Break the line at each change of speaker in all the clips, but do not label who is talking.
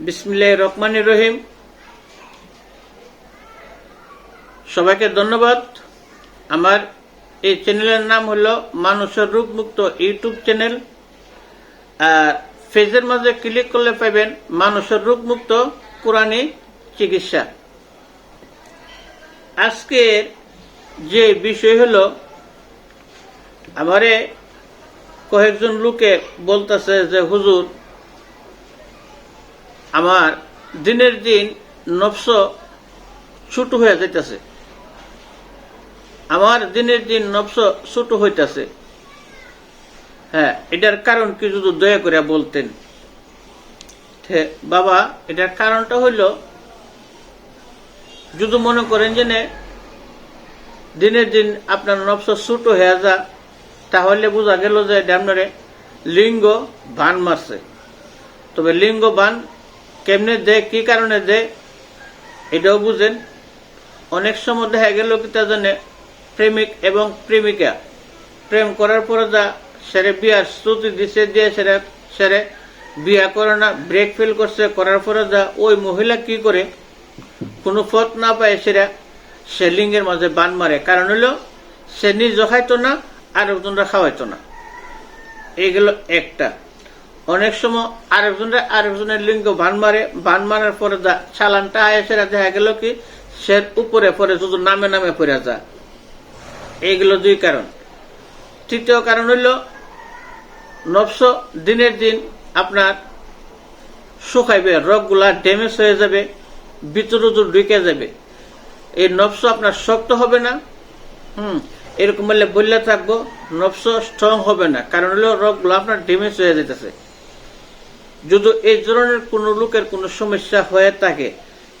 বিসমিল্লাহ রহমান রহিম। সবাইকে ধন্যবাদ। আমার এই চ্যানেলের নাম হলো মানুষের রোগমুক্ত ইউটিউব চ্যানেল। আর ফেজের মাঝে ক্লিক করলে পাবেন মানুষের রোগমুক্ত কোরআনী চিকিৎসা। আজকের যে বিষয় হলো, আমারে কয়েকজন লোকে বলতেছে যে, হুজুর আমার দিনের দিন নফস ছোট হয়ে যাইতেছে। আমার দিনের দিন নফস ছোট হইতেছে। হ্যাঁ এটার কারণ কি যদি দয়া করে বলতেন? বাবা, এটার কারণটা হইল, যদি মনে করেন যে দিনের দিন আপনার নফস ছোট হয়ে যা, তাহলে বোঝা গেল যে এটা লিঙ্গ বান মারছে। তবে লিঙ্গ বান কেমনে দে কি কারণে দে এটাও বুঝেন। অনেক সময় দেখা গেল কি তা জানে প্রেমিক এবং প্রেমিকা। প্রেম করার পরে যা সেরে বিয়ার শ্রুতি দিছে, দিয়ে সেরে সেরে বিয়া করে না ব্রেক ফেল করছে, করার পরে যা ওই মহিলা কি করে? কোনো পথ না পায় সেরা সে লিঙ্গের মাঝে বান মারে। কারণ হলো, সে নিজ না, আরেকজনরা খাওয়াইতো না। এইগুলো একটা। অনেক সময় আরেকজনরা, আরেকজনের লিঙ্গ ভান মারে, ভান মারার পরে চালানটা আয় সেরা দেখা গেল কি, সে উপরে পরে শুধু নামে নামে পড়ে যা এইগুলো দুই কারণ। তৃতীয় কারণ হইল নবস দিনের দিন আপনার শুকাইবে, রোগগুলা ড্যামেজ হয়ে যাবে, ভিতরে ঢুকে যাবে। এই নবস আপনার শক্ত হবে না, হুম, এরকম বললে বললে থাকব নবস স্ট্রং হবে না। কারণ হলো রোগগুলো আপনার ড্যামেজ হয়ে যেতেছে যদি এই ধরনের কোনো লোকের কোনো সমস্যা হয়ে থাকে,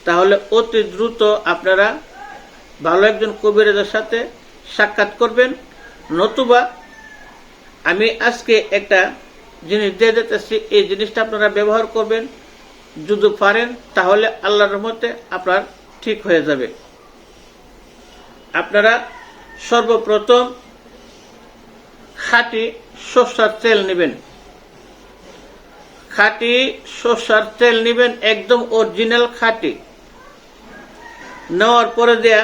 তাহলে অতি দ্রুত আপনারা ভালো একজন কবিরাজের সাথে সাক্ষাৎ করবেন। নতুবা আমি আজকে একটা জিনিস দিয়ে দিতেছি, এই জিনিসটা আপনারা ব্যবহার করবেন। যদি পারেন, তাহলে আল্লাহর রহমতে আপনার ঠিক হয়ে যাবে। আপনারা সর্বপ্রথম খাঁটি সর্ষার তেল নেবেন। খাঁটি সর্ষার তেল নেবেন, একদম অরিজিনাল খাঁটি। নেওয়ার পরে দেয়া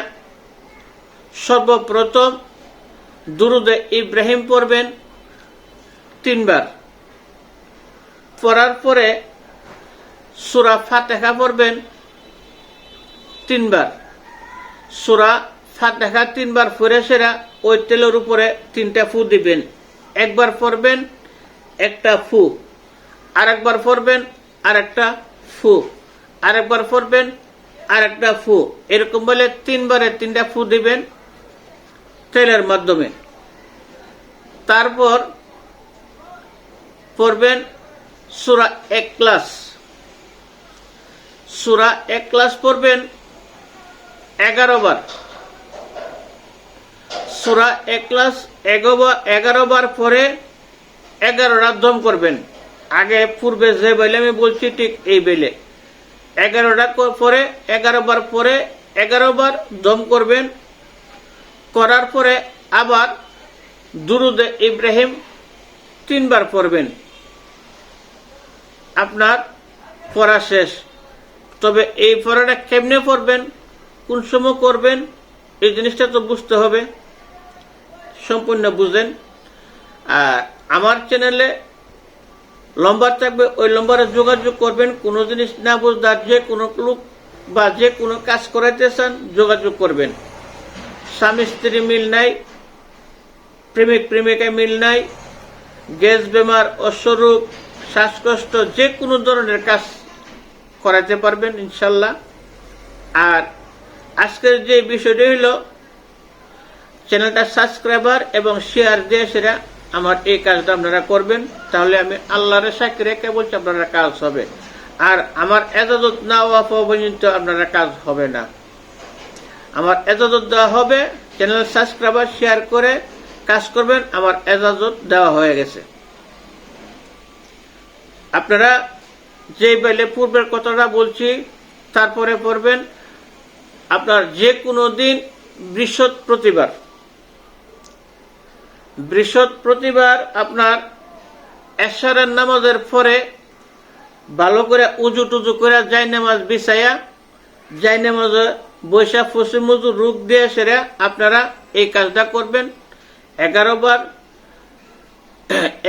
সর্বপ্রথম দুরুদে ইব্রাহিম পড়বেন তিনবার। পড়ার পরে সুরা ফাতেহা পড়বেন তিনবার। সুরা ফাতেহা তিনবার পরে সেরা, ওই তেলের উপরে তিনটা ফু দিবেন। একবার পড়বেন, একটা ফু। আরেকবার পড়বেন, আরেকটা ফু। আর আরেকবার পড়বেন, আরেকটা ফু। এরকম বলে তিনবারে তিনটা ফু দিবেন তেলের মাধ্যমে। তারপর পড়বেন সুরা এক ক্লাস সুরা এক ক্লাস পড়বেন এগারো বার। সুরা এক ক্লাস এগারো বার পরে এগারোটা দম করবেন। আগে পূর্বে যে বেলে আমি বলছি, ঠিক এই বেলে। এগারোটা পরে, এগারো বার পরে, এগারো বার দম করবেন। করার পরে আবার দুরুদে ইব্রাহিম তিনবার পড়বেন। আপনার পড়া শেষ। তবে এই পড়াটা কেমনে পড়বেন, কোন সময় করবেন, এই জিনিসটা তো বুঝতে হবে। সম্পূর্ণ বুঝেন। আর আমার চ্যানেলে লম্বার থাকবে, ওই লম্বারে যোগাযোগ করবেন, কোনো জিনিস না বুঝদার যে কোনো লোক বা যে কোনো কাজ করাইতে চান, যোগাযোগ করবেন। স্বামী স্ত্রী মিল নাই, প্রেমিক প্রেমিকা মিল নাই, গ্যাস বেমার অশ্বরূপ শ্বাসকষ্ট, যে কোনো ধরনের কাজ করাতে পারবেন, ইনশাল্লাহ। আর আজকের যে বিষয়টি হইল, চ্যানেলটা সাবস্ক্রাইবার এবং শেয়ার দিয়ে সেটা আমার এই কাজটা আপনারা করবেন, তাহলে আমি আল্লাহরের সাক্ষী রেখে বলছি আপনারা কাজ হবে। আর আমার এজাজত না হওয়া পর্যন্ত আপনারা কাজ হবে না। আমার এজাজত দেওয়া হবে চ্যানেল সাবস্ক্রাইবার শেয়ার করে কাজ করবেন, আমার এজাজত দেওয়া হয়ে গেছে। আপনারা যে বেলে পূর্বের কথাটা বলছি, তারপরে পড়বেন, আপনার যে কোনো দিন বৃহস্পতিবার। বৃহস্পতিবার আপনার এশারের নামাজের পরে ভালো করে উজু টুজু করে যাই নামাজ বিছাইয়া যাই নামাজে বৈশাখ, পশ্চিম মজু রূপ দিয়ে সেরে আপনারা এই কাজটা করবেন। এগারো বার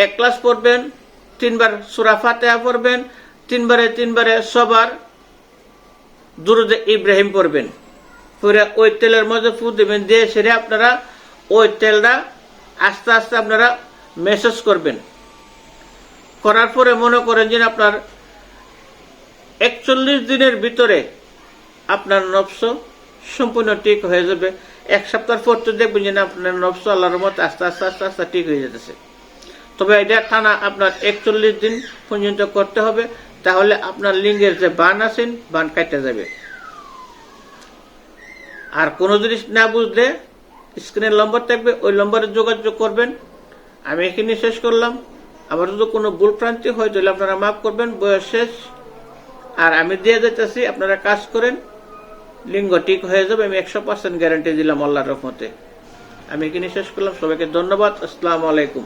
এক ক্লাস পড়বেন, তিনবার সুরা ফাতেহা পড়বেন, তিনবারে তিনবারে সবার দুরুদে ইব্রাহিম পড়বেন। পরে ওই তেলের মধ্যে ফু দেবেন, দিয়ে সেরে আপনারা ওই তেলটা আস্তে আস্তে আপনারা মেসেজ করবেন। করার পরে মনে করেন যে আপনার একচল্লিশ দিনের ভিতরে আপনার নবস সম্পূর্ণ ঠিক হয়ে যাবে। এক সপ্তাহ পর তো দেখবেন যে আপনার নবস আল্লাহর মতো আস্তে আস্তে আস্তে আস্তে ঠিক হয়ে যেতেছে তবে এটা টানা আপনার একচল্লিশ দিন পর্যন্ত করতে হবে, তাহলে আপনার লিঙ্গের যে বান আছেন বান কাটতে যাবে। আর কোনো জিনিস না বুঝলে স্ক্রিনের নম্বর থাকবে, ওই নম্বরে যোগাযোগ করবেন। আমি এখানে শেষ করলাম। আমার যদি কোনো ভুল প্রান্তি হয়, তাহলে আপনারা মাফ করবেন, বয়স শেষ। আর আমি দিয়ে যেতেছি আপনারা কাজ করেন। লিঙ্গ ঠিক হয়ে যাবে, আমি একশো পার্সেন্ট গ্যারান্টি দিলাম আল্লাহর রহমতে। আমি এখানে শেষ করলাম। সবাইকে ধন্যবাদ। আসসালামু আলাইকুম।